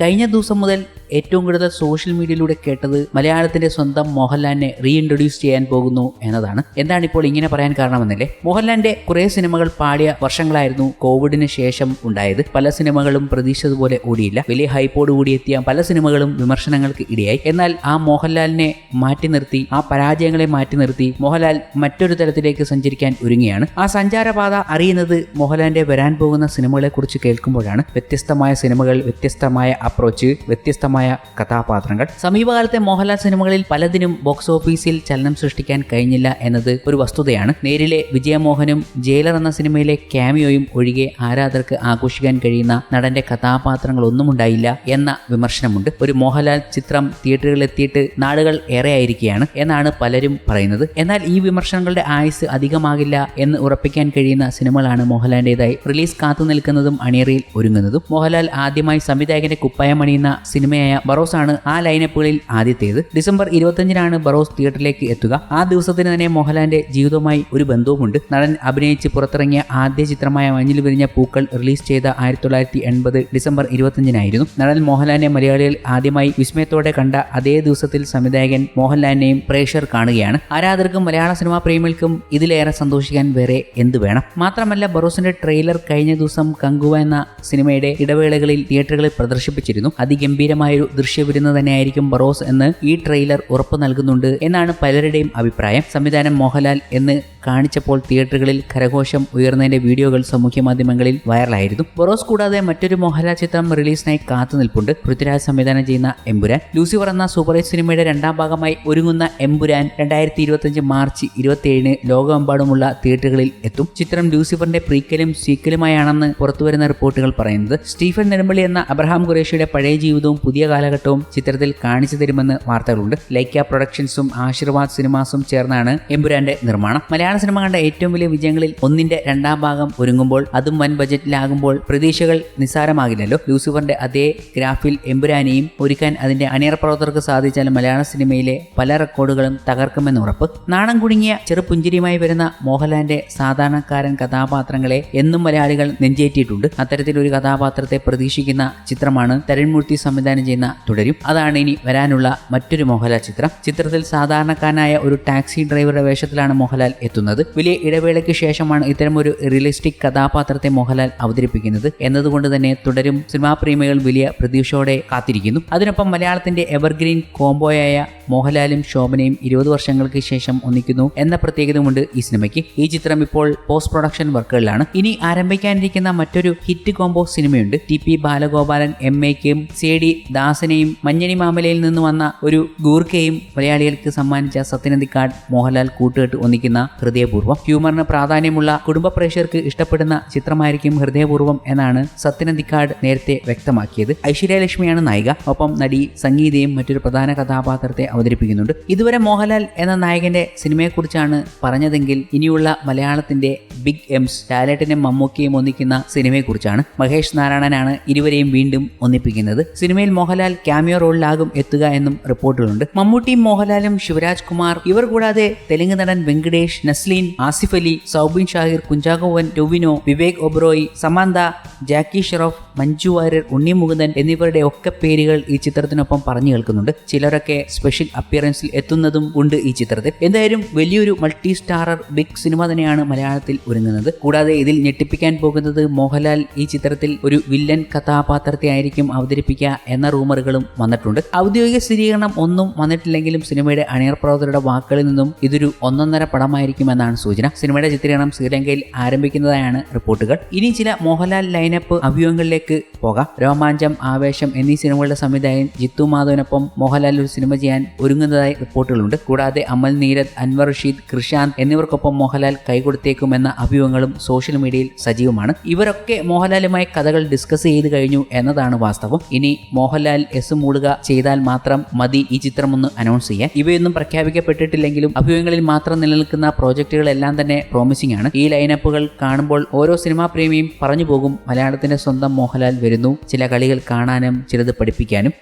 കഴിഞ്ഞ ദിവസം മുതൽ ഏറ്റവും കൂടുതൽ സോഷ്യൽ മീഡിയയിലൂടെ കേട്ടത് മലയാളത്തിന്റെ സ്വന്തം മോഹൻലാലിനെ റീഇൻട്രൊഡ്യൂസ് ചെയ്യാൻ പോകുന്നു എന്നതാണ്. എന്താണ് ഇപ്പോൾ ഇങ്ങനെ പറയാൻ കാരണമെന്നല്ലേ? മോഹൻലാലിന്റെ കുറെ സിനിമകൾ പാടിയ വർഷങ്ങളായിരുന്നു കോവിഡിന് ശേഷം ഉണ്ടായത്. പല സിനിമകളും പ്രതീക്ഷിച്ചതുപോലെ ഓടിയില്ല. വലിയ ഹൈപ്പോട് കൂടി എത്തിയ പല സിനിമകളും വിമർശനങ്ങൾക്ക് ഇടയായി. എന്നാൽ ആ മോഹൻലാലിനെ മാറ്റി നിർത്തി ആ പരാജയങ്ങളെ മാറ്റി നിർത്തി മോഹൻലാൽ മറ്റൊരു തരത്തിലേക്ക് സഞ്ചരിക്കാൻ ഒരുങ്ങിയാണ് ആ സഞ്ചാരപാത അറിയുന്നത് മോഹൻലാലിന്റെ വരാൻ പോകുന്ന സിനിമകളെ കുറിച്ച് കേൾക്കുമ്പോഴാണ്. വ്യത്യസ്തമായ സിനിമകൾ വ്യത്യസ്തമായ അപ്രോച്ച് വ്യത്യസ്തമായ കഥാപാത്രങ്ങൾ. സമീപകാലത്തെ മോഹൻലാൽ സിനിമകളിൽ പലതിനും ബോക്സ് ഓഫീസിൽ ചലനം സൃഷ്ടിക്കാൻ കഴിഞ്ഞില്ല എന്നത് ഒരു വസ്തുതയാണ്. നേരിലെ വിജയമോഹനും ജയിലർ എന്ന സിനിമയിലെ ക്യാമിയോയും ഒഴികെ ആരാധകർക്ക് ആഘോഷിക്കാൻ കഴിയുന്ന നടന്റെ കഥാപാത്രങ്ങളൊന്നും ഉണ്ടായില്ല എന്ന വിമർശനമുണ്ട്. ഒരു മോഹൻലാൽ ചിത്രം തിയേറ്ററുകളിൽ എത്തിയിട്ട് നാളുകൾ ഏറെ ആയിരിക്കുകയാണ് എന്നാണ് പലരും പറയുന്നത്. എന്നാൽ ഈ വിമർശനങ്ങളുടെ ആയുസ് അധികമാകില്ല എന്ന് ഉറപ്പിക്കാൻ കഴിയുന്ന സിനിമകളാണ് മോഹൻലാലിന്റെതായി റിലീസ് കാത്തു നിൽക്കുന്നതും അണിയറയിൽ ഒരുങ്ങുന്നതും. മോഹൻലാൽ ആദ്യമായി സംവിധായകന്റെ കുപ്പായം അണിയുന്ന സിനിമയായ ബറോസ് ആണ് ആ ലൈനപ്പുകളിൽ ആദ്യത്തേത്. ഡിസംബർ ഇരുപത്തഞ്ചിനാണ് ബറോസ് തിയേറ്ററിലേക്ക് എത്തുക. ആ ദിവസത്തിന് തന്നെ മോഹൻലാലിന്റെ ജീവിതവുമായി ഒരു ബന്ധവുമുണ്ട്. നടൻ അഭിനയിച്ച് പുറത്തിറങ്ങിയ ആദ്യ ചിത്രമായ മഞ്ഞിൽ വിരിഞ്ഞ പൂക്കൾ റിലീസ് ചെയ്ത ആയിരത്തി തൊള്ളായിരത്തി എൺപത് ഡിസംബർ ഇരുപത്തഞ്ചിനായിരുന്നു നടൻ മോഹൻലാലിനെ മലയാളികൾ ആദ്യമായി വിസ്മയത്തോടെ കണ്ട അതേ ദിവസത്തിൽ സംവിധായകൻ മോഹൻലാലിനെയും പ്രേക്ഷകർ കാണുകയാണ്. ആരാധകർക്കും മലയാള സിനിമാ പ്രേമികൾക്കും ഇതിലേറെ സന്തോഷിക്കാൻ വേറെ എന്ത് വേണം? മാത്രമല്ല ബറോസിന്റെ ട്രെയിലർ കഴിഞ്ഞ ദിവസം കങ്കുവ എന്ന സിനിമയുടെ ഇടവേളകളിൽ തിയേറ്ററുകളിൽ പ്രദർശിപ്പിച്ചിരുന്നു. അതിഗംഭീരമായൊരു ദൃശ്യവിരുന്ന് തന്നെയായിരിക്കും ബറോസ് എന്ന് ഈ ട്രെയിലർ ഉറപ്പു നൽകുന്നുണ്ട് എന്നാണ് പലരുടെയും അഭിപ്രായം. സംവിധാനം മോഹൻലാൽ എന്ന് കാണിച്ചപ്പോൾ തിയേറ്ററുകളിൽ കരഘോഷം ഉയർന്നതിന്റെ വീഡിയോകൾ സാമൂഹ്യ മാധ്യമങ്ങളിൽ വൈറലായിരുന്നു. ബൊറോസ് കൂടാതെ മറ്റൊരു മോഹൻലാൽ ചിത്രം റിലീസിനായി കാത്തു നിൽപ്പുണ്ട്. പൃഥ്വിരാജ് സംവിധാനം ചെയ്യുന്ന എമ്പുരാൻ. ലൂസിഫർ എന്ന സൂപ്പർ ഹിറ്റ് സിനിമയുടെ രണ്ടാം ഭാഗമായി ഒരുങ്ങുന്ന എമ്പുരാൻ രണ്ടായിരത്തി ഇരുപത്തിയഞ്ച് മാർച്ച് ഇരുപത്തിയേഴിന് ലോകമെമ്പാടുമുള്ള തിയേറ്ററുകളിൽ എത്തും. ചിത്രം ലൂസിഫറിന്റെ പ്രീക്കലും സീക്കലുമായാണെന്ന് പുറത്തുവരുന്ന റിപ്പോർട്ടുകൾ പറയുന്നത് സ്റ്റീഫൻ നെടുമ്പള്ളി എന്ന അബ്രഹാം ഖുറേഷിയുടെ പഴയ ജീവിതവും പുതിയ കാലഘട്ടവും ചിത്രത്തിൽ കാണിച്ചു തരുമെന്ന് വാർത്തകളുണ്ട്. ലൈക്ക പ്രൊഡക്ഷൻസും ആശീർവാദ് സിനിമാസും ചേർന്നാണ് എമ്പുരാന്റെ നിർമ്മാണം. മലയാള സിനിമ കണ്ട ഏറ്റവും വലിയ വിജയങ്ങളിൽ ഒന്നിന്റെ രണ്ടാം ഭാഗം ഒരുങ്ങുമ്പോൾ അതും വൻ ബജറ്റിലാകുമ്പോൾ പ്രതീക്ഷകൾ നിസ്സാരമാകില്ലല്ലോ. ലൂസിഫറിന്റെ അതേ ഗ്രാഫിൽ എമ്പുരാനെയും ഒരുക്കാൻ അതിന്റെ അണിയറ പ്രവർത്തകർക്ക് സാധിച്ചാൽ മലയാള സിനിമയിലെ പല റെക്കോർഡുകളും തകർക്കുമെന്ന് ഉറപ്പ്. നാണം കുടുങ്ങിയ ചെറുപുഞ്ചിരിയുമായി വരുന്ന മോഹൻലാലിന്റെ സാധാരണക്കാരൻ കഥാപാത്രങ്ങളെ എന്നും മലയാളികൾ നെഞ്ചേറ്റിയിട്ടുണ്ട്. അത്തരത്തിലൊരു കഥാപാത്രത്തെ പ്രതീക്ഷിക്കുന്ന ചിത്രമാണ് തരുൺമൂർത്തി സംവിധാനം ചെയ്യുന്ന തുടരും. അതാണ് ഇനി വരാനുള്ള മറ്റൊരു മോഹൻലാൽ ചിത്രം. ചിത്രത്തിൽ സാധാരണക്കാരനായ ഒരു ടാക്സി ഡ്രൈവറുടെ വേഷത്തിലാണ് മോഹൻലാൽ എത്തുന്നത്. വലിയ ഇടവേളയ്ക്ക് ശേഷമാണ് ഇത്തരമൊരു റിയലിസ്റ്റിക് കഥാപാത്രത്തെ മോഹൻലാൽ അവതരിപ്പിക്കുന്നത്. എന്നതുകൊണ്ട് തന്നെ തുടരും സിനിമാ പ്രേമികൾ വലിയ പ്രതീക്ഷയോടെ കാത്തിരിക്കുന്നു. അതിനൊപ്പം മലയാളത്തിന്റെ എവർഗ്രീൻ കോംബോയായ മോഹൻലാലും ശോഭനയും ഇരുപത് വർഷങ്ങൾക്ക് ശേഷം ഒന്നിക്കുന്നു എന്ന പ്രത്യേകതയുമുണ്ട് ഈ സിനിമയ്ക്ക്. ഈ ചിത്രം ഇപ്പോൾ പോസ്റ്റ് പ്രൊഡക്ഷൻ വർക്കുകളിലാണ് ഇനി ആരംഭിക്കാനിരിക്കുന്ന മറ്റൊരു ഹിറ്റ് കോംബോ സിനിമയുണ്ട്. ടി പി ബാലഗോപാലൻ എം എക്കും സി ഡി ദാസനെയും മഞ്ഞണി മാമലയിൽ നിന്ന് വന്ന ഒരു ഗൂർക്കയും മലയാളികൾക്ക് സമ്മാനിച്ച സത്യനന്ദിക്കാട് മോഹൻലാൽ കൂട്ടുകെട്ട് ഒന്നിക്കുന്ന ഹൃദയപൂർവം. ഹ്യൂമറിന് പ്രാധാന്യമുള്ള കുടുംബ പ്രേക്ഷകർക്ക് ഇഷ്ടപ്പെടുന്ന ചിത്രമായിരിക്കും ഹൃദയപൂർവം എന്നാണ് സത്യനന്ദിക്കാട് നേരത്തെ വ്യക്തമാക്കിയത്. ഐശ്വര്യലക്ഷ്മിയാണ് നായിക. ഒപ്പം നടി സംഗീതയും മറ്റൊരു പ്രധാന കഥാപാത്രത്തെ അവതരിപ്പിക്കുന്നുണ്ട്. ഇതുവരെ മോഹൻലാൽ എന്ന നായകന്റെ സിനിമയെക്കുറിച്ചാണ് പറഞ്ഞതെങ്കിൽ ഇനിയുള്ള മലയാളത്തിന്റെ ബിഗ് എംസ് ലാലേട്ടനും മമ്മൂക്കിയും ഒന്നിക്കുന്ന സിനിമയെക്കുറിച്ചാണ്. മഹേഷ് നാരായണനാണ് ഇരുവരെയും വീണ്ടും ഒന്നിപ്പിക്കുന്നത്. സിനിമയിൽ മോഹൻലാൽ ക്യാമിയോ റോളിലാകും എത്തുക എന്നും റിപ്പോർട്ടുകളുണ്ട്. മമ്മൂട്ടിയും മോഹൻലാലും ശിവരാജ് കുമാർ ഇവർ കൂടാതെ തെലുങ്ക് നടൻ വെങ്കടേഷ് നസ്ലീൻ ആസിഫ് അലി സൗബിൻ ഷാഹിർ കുഞ്ചാകോവൻ ടൊവിനോ വിവേക് ഒബ്രോയി സമാന്ത ജാക്കി ഷെറോഫ് മഞ്ജു വാര്യർ ഉണ്ണി മുകുന്ദൻ എന്നിവരുടെ ഒക്കെ പേരുകൾ ഈ ചിത്രത്തിനൊപ്പം പറഞ്ഞു കേൾക്കുന്നുണ്ട്. ചിലരൊക്കെ സ്പെഷ്യൽ അപ്പിയറൻസിൽ എത്തുന്നതും ഉണ്ട് ഈ ചിത്രത്തിൽ. എന്തായാലും വലിയൊരു മൾട്ടി സ്റ്റാറർ ബിഗ് സിനിമ തന്നെയാണ് മലയാളത്തിൽ ഒരുങ്ങുന്നത്. കൂടാതെ ഇതിൽ ഞെട്ടിപ്പിക്കാൻ പോകുന്നത് മോഹൻലാൽ ഈ ചിത്രത്തിൽ ഒരു വില്ലൻ കഥാപാത്രത്തെ ആയിരിക്കും അവതരിപ്പിക്കുക എന്ന റൂമറുകളും വന്നിട്ടുണ്ട്. ഔദ്യോഗിക സ്ഥിരീകരണം ഒന്നും വന്നിട്ടില്ലെങ്കിലും സിനിമയുടെ അണിയർ പ്രവർത്തകരുടെ വാക്കുകളിൽ നിന്നും ഇതൊരു ഒന്നൊന്നര പടമായിരിക്കുമെന്നാണ് സൂചന. സിനിമയുടെ ചിത്രീകരണം ശ്രീലങ്കയിൽ ആരംഭിക്കുന്നതായാണ് റിപ്പോർട്ടുകൾ. ഇനി ചില മോഹൻലാൽ ലൈനപ്പ് അഭിമുഖങ്ങളിലേക്ക് പോകാം. രോമാഞ്ചം ആവേശം എന്നീ സിനിമകളുടെ സംവിധായകൻ ജിത്തു മാധവനൊപ്പം മോഹൻലാൽ ഒരു സിനിമ ചെയ്യാൻ ഒരുങ്ങുന്നതായി റിപ്പോർട്ടുകളുണ്ട്. കൂടാതെ അമൽ നീരദ് അൻവർ റഷീദ് കൃഷാന്ത് എന്നിവർക്കൊപ്പം മോഹൻലാൽ കൈകൊടുത്തേക്കുമെന്ന അഭ്യൂഹങ്ങളും സോഷ്യൽ മീഡിയയിൽ സജീവമാണ്. ഇവരൊക്കെ മോഹൻലാലുമായി കഥകൾ ഡിസ്കസ് ചെയ്ത് കഴിഞ്ഞു എന്നതാണ് വാസ്തവം. ഇനി മോഹൻലാൽ എസ് മൂടുക ചെയ്താൽ മാത്രം മതി ഈ ചിത്രം ഒന്ന് അനൗൺസ് ചെയ്യാൻ. ഇവയൊന്നും പ്രഖ്യാപിക്കപ്പെട്ടിട്ടില്ലെങ്കിലും അഭ്യൂഹങ്ങളിൽ മാത്രം നിലനിൽക്കുന്ന പ്രോജക്റ്റുകളെല്ലാം തന്നെ പ്രോമിസിംഗ് ആണ്. ഈ ലൈനപ്പുകൾ കാണുമ്പോൾ ഓരോ സിനിമാ പ്രേമിയും പറഞ്ഞു പോകും. മലയാളത്തിന്റെ സ്വന്തം മോഹൻലാൽ വരുന്നു. ചില കളികൾ കാണാനും ചിലത് പഠിപ്പിക്കാനും.